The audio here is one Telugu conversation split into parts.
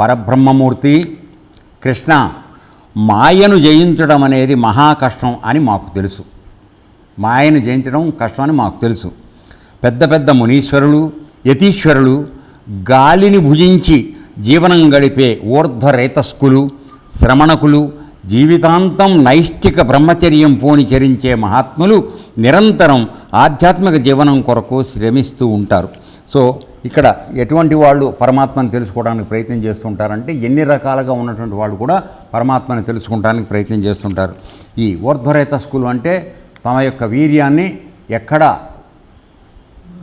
పరబ్రహ్మమూర్తి కృష్ణ మాయను జయించడం అనేది మహా కష్టం అని మాకు తెలుసు. మాయను జయించడం కష్టం అని మాకు తెలుసు. పెద్ద పెద్ద మునీశ్వరులు యతీశ్వరులు గాలిని భుజించి జీవనం గడిపే ఊర్ధ్వరేతస్కులు శ్రమణకులు జీవితాంతం నైష్టిక బ్రహ్మచర్యం పోని చరించే మహాత్ములు నిరంతరం ఆధ్యాత్మిక జీవనం కొరకు శ్రమిస్తూ ఉంటారు. సో ఇక్కడ ఎటువంటి వాళ్ళు పరమాత్మను తెలుసుకోవడానికి ప్రయత్నం చేస్తుంటారంటే ఎన్ని రకాలుగా ఉన్నటువంటి వాళ్ళు కూడా పరమాత్మని తెలుసుకోవడానికి ప్రయత్నం చేస్తుంటారు. ఈ ఊర్ధ్వరేత స్కూల్ అంటే తమ యొక్క వీర్యాన్ని ఎక్కడ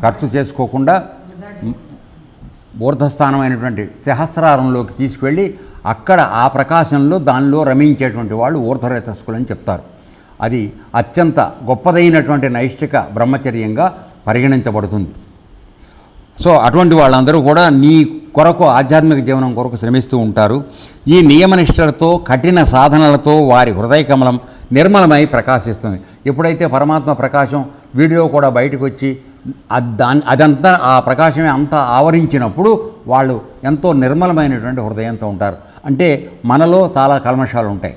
ఖర్చు చేసుకోకుండా ఊర్ధస్థానమైనటువంటి సహస్రారంలోకి తీసుకువెళ్ళి అక్కడ ఆ ప్రకాశంలో దానిలో రమించేటువంటి వాళ్ళు ఊర్ధ్వరేతస్కులు అని చెప్తారు. అది అత్యంత గొప్పదైనటువంటి నైష్టిక బ్రహ్మచర్యంగా పరిగణించబడుతుంది. సో అటువంటి వాళ్ళందరూ కూడా నీ కొరకు ఆధ్యాత్మిక జీవనం కొరకు శ్రమిస్తూ ఉంటారు. ఈ నియమనిష్టలతో కఠిన సాధనలతో వారి హృదయ కమలం నిర్మలమై ప్రకాశిస్తుంది. ఎప్పుడైతే పరమాత్మ ప్రకాశం వీడియో కూడా బయటకు వచ్చి దాని అదంతా ఆ ప్రకాశమే అంతా ఆవరించినప్పుడు వాళ్ళు ఎంతో నిర్మలమైనటువంటి హృదయంతో ఉంటారు. అంటే మనలో చాలా కల్మషాలు ఉంటాయి.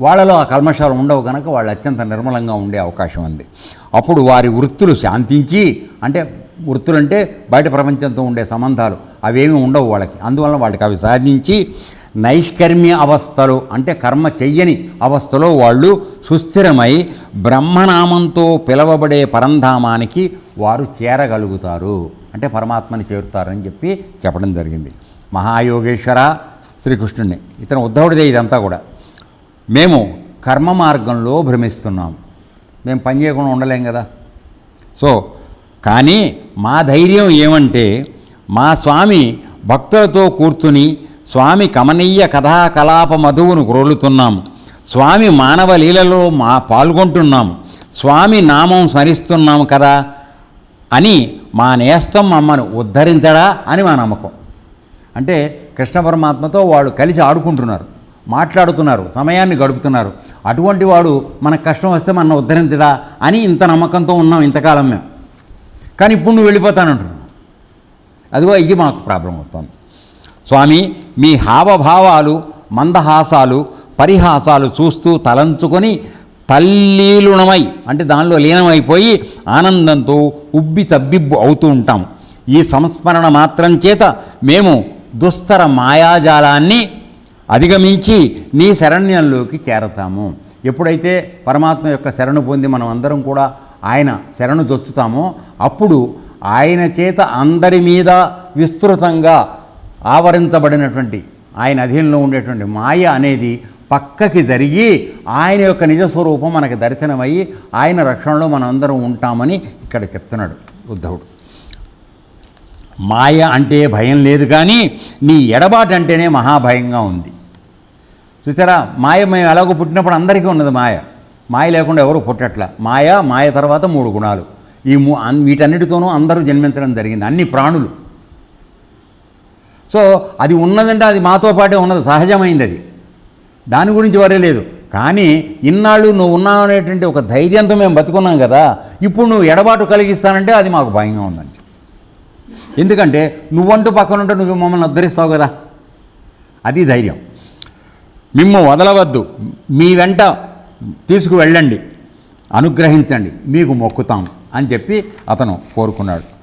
వాళ్ళలో ఆ కల్మషాలు ఉండవు కనుక వాళ్ళు అత్యంత నిర్మలంగా ఉండే అవకాశం ఉంది. అప్పుడు వారి వృత్తులు శాంతించి అంటే వృత్తులు అంటే బయట ప్రపంచంతో ఉండే సంబంధాలు అవేమీ ఉండవు వాళ్ళకి. అందువలన వాళ్ళకి అవి సాధించి నైష్కర్మ్య అవస్థలు అంటే కర్మ చెయ్యని అవస్థలో వాళ్ళు సుస్థిరమై బ్రహ్మనామంతో పిలవబడే పరంధామానికి వారు చేరగలుగుతారు. అంటే పరమాత్మని చేరుతారని చెప్పి చెప్పడం జరిగింది. మహాయోగేశ్వర శ్రీకృష్ణుడిని ఇతను ఉద్ధవుడిదే ఇదంతా కూడా. మేము కర్మ మార్గంలో భ్రమిస్తున్నాం. మేము పని చేయకుండా ఉండలేం కదా. సో కానీ మా ధైర్యం ఏమంటే మా స్వామి భక్తులతో కూర్చుని స్వామి కమనీయ కథాకలాప మధువును గ్రోలుతున్నాం స్వామి మానవ లీలలో మా పాల్గొంటున్నాం. స్వామి నామం స్మరిస్తున్నాం కదా అని మా నేస్తం మమ్మను ఉద్ధరించడా అని మా నమ్మకం. అంటే కృష్ణ పరమాత్మతో వాడు కలిసి ఆడుకుంటున్నారు మాట్లాడుతున్నారు సమయాన్ని గడుపుతున్నారు. అటువంటి వాడు మనకు కష్టం వస్తే మన ఉద్ధరించడా అని ఇంత నమ్మకంతో ఉన్నాం ఇంతకాలం మేము. కానీ ఇప్పుడు నువ్వు వెళ్ళిపోతానంటున్నావు. అదిగో ఇది మాకు ప్రాబ్లం అవుతుంది. స్వామి మీ హావభావాలు మందహాసాలు పరిహాసాలు చూస్తూ తలంచుకొని తల్లీలుణమై అంటే దానిలో లీనమైపోయి ఆనందంతో ఉబ్బి తబ్బిబ్బు అవుతూ ఉంటాం. ఈ సంస్మరణ మాత్రం చేత మేము దుస్తర మాయాజాలాన్ని అధిగమించి నీ శరణ్యంలోకి చేరతాము. ఎప్పుడైతే పరమాత్మ యొక్క శరణు పొంది మనం అందరం కూడా ఆయన శరణు దొచ్చుతామో అప్పుడు ఆయన చేత అందరి మీద విస్తృతంగా ఆవరించబడినటువంటి ఆయన అధీనంలో ఉండేటువంటి మాయ అనేది పక్కకి జరిగి ఆయన యొక్క నిజస్వరూపం మనకు దర్శనమయ్యి ఆయన రక్షణలో మనం అందరం ఉంటామని ఇక్కడ చెప్తున్నాడు ఉద్ధవుడు మాయ అంటే భయం లేదు కానీ నీ ఎడబాటు అంటేనే మహాభయంగా ఉంది. చూసారా? మాయ మేము ఎలాగో పుట్టినప్పుడు అందరికీ ఉన్నది మాయ. మాయ లేకుండా ఎవరు పుట్టట్ల? మాయ మాయ తర్వాత మూడు గుణాలు. ఈ మూ వీటన్నిటితోనూ అందరూ జన్మించడం జరిగింది. అన్ని ప్రాణులు. సో అది ఉన్నదంటే అది మాతో పాటే ఉన్నది. సహజమైంది అది. దాని గురించి వరే లేదు. కానీ ఇన్నాళ్ళు నువ్వు ఉన్నావు అనేటువంటి ఒక ధైర్యంతో మేము బతుకున్నాం కదా ఇప్పుడు నువ్వు ఎడబాటు కలిగిస్తానంటే అది మాకు భయంగా ఉందండి. ఎందుకంటే నువ్వంటూ పక్కన ఉంటే నువ్వు మమ్మల్ని ఉద్ధరిస్తావు కదా. అది ధైర్యం. మిమ్మ వదలవద్దు. మీ వెంట తీసుకువెళ్ళండి. అనుగ్రహించండి. మీకు మొక్కుతాం అని చెప్పి అతను కోరుకున్నాడు.